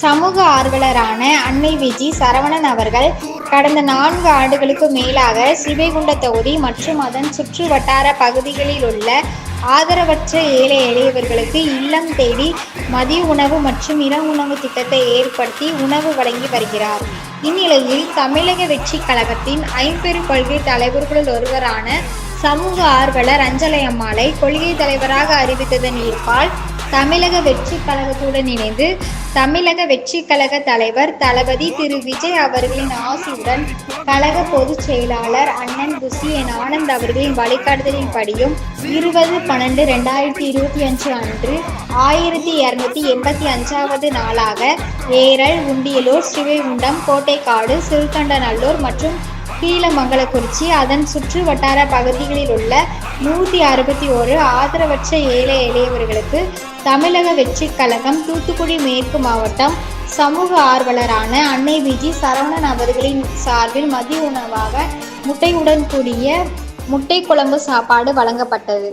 சமூக ஆர்வலரான அன்னை விஜி சரவணன் அவர்கள் கடந்த நான்கு ஆண்டுகளுக்கு மேலாக சிவைகுண்ட தொகுதி மற்றும் அதன் சுற்று வட்டார பகுதிகளில் உள்ள ஆதரவற்ற ஏழை எளியவர்களுக்கு இல்லம் தேடி மதிய உணவு மற்றும் இன உணவு திட்டத்தை ஏற்படுத்தி உணவு வழங்கி வருகிறார். இந்நிலையில் தமிழக வெற்றி கழகத்தின் ஐம்பெரும் கொள்கை தலைவர்களுள் ஒருவரான சமூக ஆர்வலர் அஞ்சலை அம்மாளை கொள்கை தலைவராக அறிவித்ததன் ஈர்ப்பால் தமிழக வெற்றி கழகத்துடன் இணைந்து தமிழக வெற்றி கழக தலைவர் தளபதி திரு விஜய் அவர்களின் ஆசியுடன் கழக பொதுச் செயலாளர் அண்ணன் குசி என் ஆனந்த் அவர்களின் வழிகாட்டுதலின்படியும் இருபது பன்னெண்டு ரெண்டாயிரத்தி இருபத்தி அஞ்சு அன்று ஆயிரத்தி இரநூத்தி எண்பத்தி அஞ்சாவது நாளாக ஏரல் உண்டியலூர் ஸ்ரீவைகுண்டம் கோட்டைக்காடு சிறுகண்டநல்லூர் மற்றும் கீழமங்கலக்குறிச்சி அதன் சுற்று வட்டார பகுதிகளில் உள்ள நூற்றி அறுபத்தி ஓரு ஆதரவற்ற ஏழை எளியவர்களுக்கு தமிழக வெற்றி கழகம் தூத்துக்குடி மேற்கு மாவட்டம் சமூக ஆர்வலரான அன்னை விஜி சரவணன் அவர்களின் சார்பில் மதிய உணவாக முட்டையுடன் கூடிய முட்டை குழம்பு சாப்பாடு வழங்கப்பட்டது.